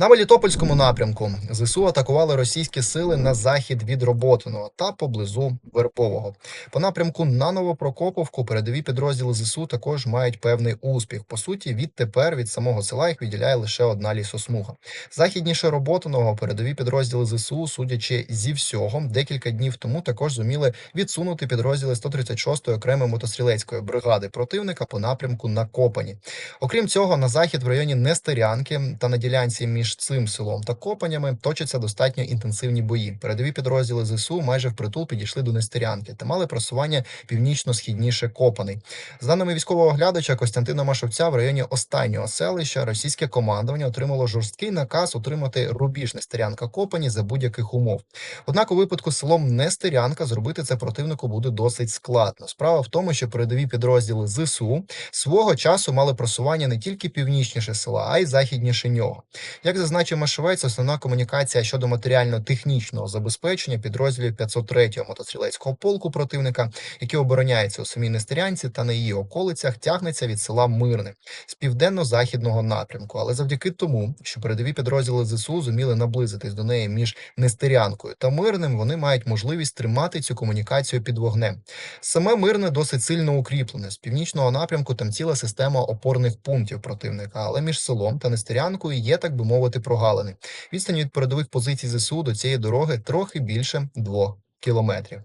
На Мелітопольському напрямку ЗСУ атакували російські сили на захід від Роботиного та поблизу Вербового. По напрямку на Новопрокоповку передові підрозділи ЗСУ також мають певний успіх. По суті, відтепер від самого села їх відділяє лише одна лісосмуга. Західніше Роботиного передові підрозділи ЗСУ, судячи зі всього, декілька днів тому також зуміли відсунути підрозділи 136-ї окремої мотострілецької бригади противника по напрямку на Копані. Окрім цього, на захід в районі Нестерянки та на ділянці між цим селом та Копанями точаться достатньо інтенсивні бої. Передові підрозділи ЗСУ майже впритул підійшли до Нестерянки та мали просування північно-східніше Копаний. За даними військового оглядача Костянтина Машовця, в районі останнього селища російське командування отримало жорсткий наказ утримати рубіж Нестерянка Копані за будь-яких умов. Однак у випадку з селом Нестерянка зробити це противнику буде досить складно. Справа в тому, що передові підрозділи ЗСУ свого часу мали просування не тільки північніше села, а й західніше нього. Як зазначив Машовець, основна комунікація щодо матеріально-технічного забезпечення підрозділів 503-го мотострілецького полку противника, який обороняється у самій Нестерянці та на її околицях, тягнеться від села Мирне з південно-західного напрямку. Але завдяки тому, що передові підрозділи ЗСУ зуміли наблизитись до неї між Нестерянкою та Мирним, вони мають можливість тримати цю комунікацію під вогнем. Саме мирне досить сильно укріплене. З північного напрямку там ціла система опорних пунктів противника, але між селом та Нестерянкою є, так би мовити, прогалини. Відстань від передових позицій ЗСУ до цієї дороги трохи більше двох кілометрів.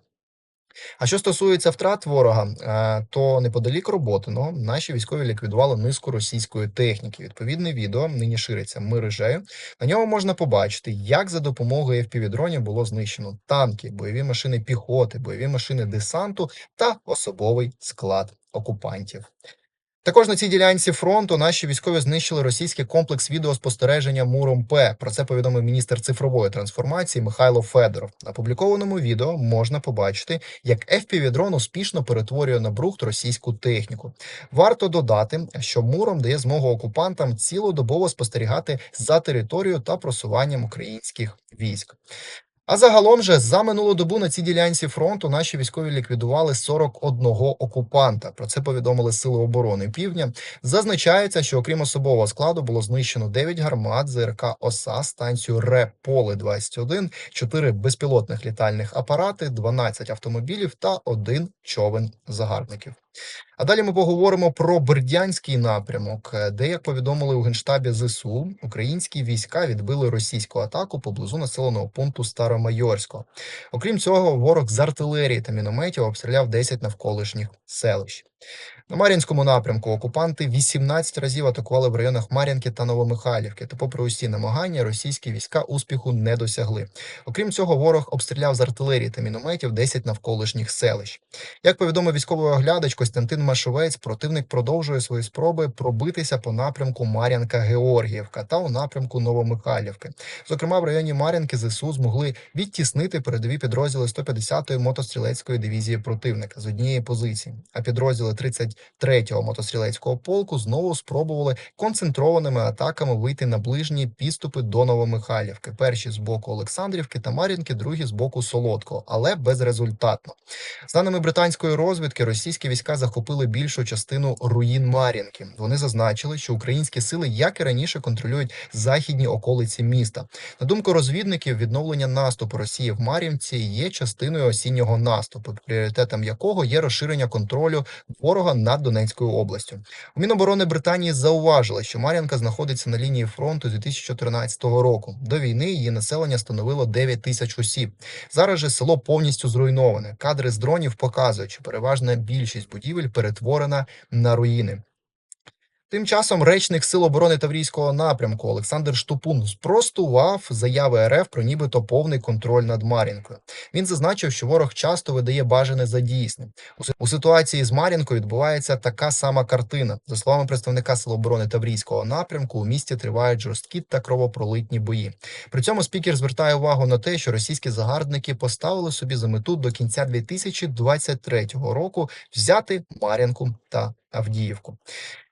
А що стосується втрат ворога, е, то неподалік Роботиного наші військові ліквідували низку російської техніки. Відповідне відео нині шириться мережею. На ньому можна побачити, як за допомогою FPV-дронів було знищено танки, бойові машини піхоти, бойові машини десанту та особовий склад окупантів. Також на цій ділянці фронту наші військові знищили російський комплекс відеоспостереження Муром П. Про це повідомив міністр цифрової трансформації Михайло Федоров. На опублікованому відео можна побачити, як FPV-дрон успішно перетворює на брухт російську техніку. Варто додати, що Муром дає змогу окупантам цілодобово спостерігати за територією та просуванням українських військ. А загалом же за минулу добу на цій ділянці фронту наші військові ліквідували 41 окупанта. Про це повідомили Сили оборони Півдня. Зазначається, що окрім особового складу було знищено 9 гармат ЗРК ОСА, станцію РЕ Поле 21 4 безпілотних літальних апарати, 12 автомобілів та один човен загарбників. А далі ми поговоримо про Бердянський напрямок, е, де, як повідомили у генштабі ЗСУ, українські війська відбили російську атаку поблизу населеного пункту Старомайорського. Окрім цього, ворог з артилерії та мінометів обстріляв 10 навколишніх селищ. На Мар'їнському напрямку окупанти 18 разів атакували в районах Мар'їнки та Новомихайлівки. Та, попри усі намагання, російські війська успіху не досягли. Окрім цього, ворог обстріляв з артилерії та мінометів 10 навколишніх селищ. Як повідомив військовий оглядач Костянтин Машовець, противник продовжує свої спроби пробитися по напрямку Мар'янка-Георгіївка та у напрямку Новомихайлівки. Зокрема, в районі Мар'янки ЗСУ змогли відтіснити передові підрозділи 150-ї мотострілецької дивізії противника з однієї позиції. А підрозділи 33-го мотострілецького полку знову спробували концентрованими атаками вийти на ближні підступи до Новомихайлівки. Перші з боку Олександрівки та Мар'їнки, другі з боку Солодкого, але безрезультатно. За даними британської розвідки, російські війська захопили більшу частину руїн Мар'їнки. Вони зазначили, що українські сили, як і раніше, контролюють західні околиці міста. На думку розвідників, відновлення наступу Росії в Мар'їнці є частиною осіннього наступу, пріоритетом якого є розширення контролю ворога над Донецькою областю. У Міноборони Британії зауважили, що Мар'янка знаходиться на лінії фронту з 2014 року. До війни її населення становило 9 тисяч осіб. Зараз же село повністю зруйноване. Кадри з дронів показують, що переважна більшість будівель перетворена на руїни. Тим часом речник Сил оборони Таврійського напрямку Олександр Штупун спростував заяви РФ про нібито повний контроль над Мар'їнкою. Він зазначив, що ворог часто видає бажане за дійсним. У У ситуації з Мар'їнкою відбувається така сама картина. За словами представника Сил оборони Таврійського напрямку, у місті тривають жорсткі та кровопролитні бої. При цьому спікер звертає увагу на те, що російські загарбники поставили собі за мету до кінця 2023 року взяти Мар'їнку та Авдіївку.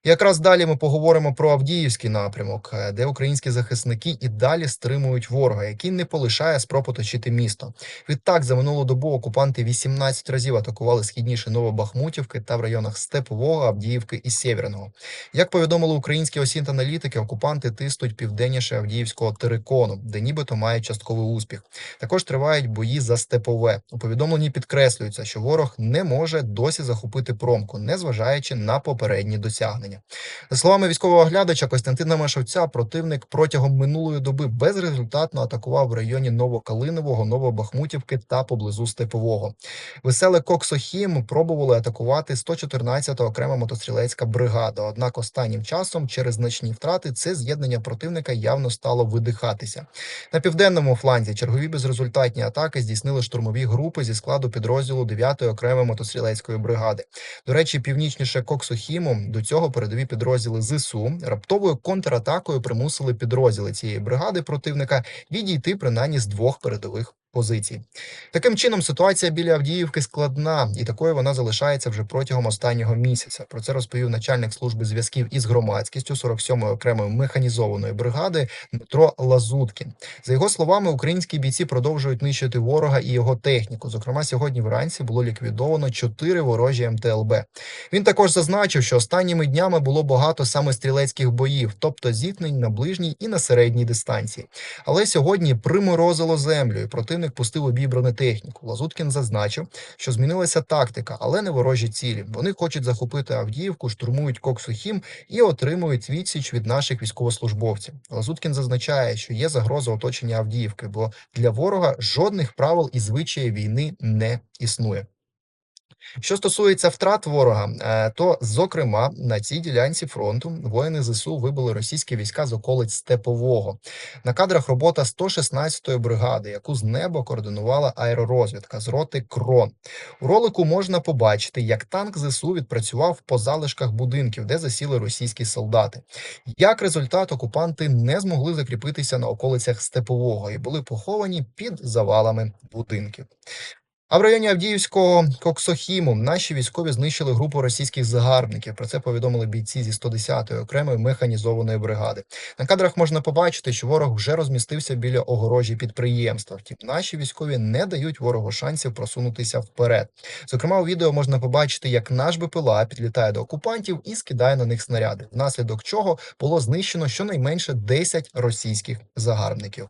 Якраз далі ми поговоримо про Авдіївський напрямок, е, де українські захисники і далі стримують ворога, який не полишає спроб оточити місто. Відтак за минулу добу окупанти 18 разів атакували східніше Новобахмутівки та в районах Степового, Авдіївки і Сєвєрного. Як повідомили українські осінт-аналітики, окупанти тиснуть південніше Авдіївського терикону, де нібито мають частковий успіх. Також тривають бої за степове. У повідомленні підкреслюється, що ворог не може досі захопити промку, незважаючи на попередні досягнення. За словами військового оглядача Костянтина Машовця, противник протягом минулої доби безрезультатно атакував в районі Новокалинового, Новобахмутівки та поблизу Степового. Веселе Коксохім пробували атакувати 114-та окрема мотострілецька бригада. Однак останнім часом, через значні втрати, це з'єднання противника явно стало видихатися. На південному фланзі чергові безрезультатні атаки здійснили штурмові групи зі складу підрозділу 9-ї окремої мотострілецької бригади. До речі, північніше Коксохіму до цього передові підрозділи ЗСУ раптовою контратакою примусили підрозділи цієї бригади противника відійти принаймні з двох передових. Позицій таким чином ситуація біля Авдіївки складна, і такою вона залишається вже протягом останнього місяця. Про це розповів начальник служби зв'язків із громадськістю 47-ї окремої механізованої бригади Дмитро Лазуткін. За його словами, українські бійці продовжують нищити ворога і його техніку. Зокрема, сьогодні вранці було ліквідовано чотири ворожі МТЛБ. Він також зазначив, що останніми днями було багато саме стрілецьких боїв, тобто зіткнень на ближній і на середній дистанції. Але сьогодні приморозило землю, і противник пустив у бій бронетехніку. Лазуткін зазначив, що змінилася тактика, але не ворожі цілі. Вони хочуть захопити Авдіївку, штурмують Коксухім і отримують відсіч від наших військовослужбовців. Лазуткін зазначає, що є загроза оточення Авдіївки, бо для ворога жодних правил і звичаїв війни не існує. Що стосується втрат ворога, е, то зокрема на цій ділянці фронту воїни ЗСУ вибили російські війська з околиць Степового. На кадрах робота 116-ї бригади, яку з неба координувала аеророзвідка з роти Крон. У ролику можна побачити, як танк ЗСУ відпрацював по залишках будинків, де засіли російські солдати. Як результат, окупанти не змогли закріпитися на околицях Степового і були поховані під завалами будинків. А в районі Авдіївського Коксохіму наші військові знищили групу російських загарбників. Про це повідомили бійці зі 110-ї окремої механізованої бригади. На кадрах можна побачити, що ворог вже розмістився біля огорожі підприємства. Втім, наші військові не дають ворогу шансів просунутися вперед. Зокрема, у відео можна побачити, як наш БПЛА підлітає до окупантів і скидає на них снаряди, внаслідок чого було знищено щонайменше 10 російських загарбників.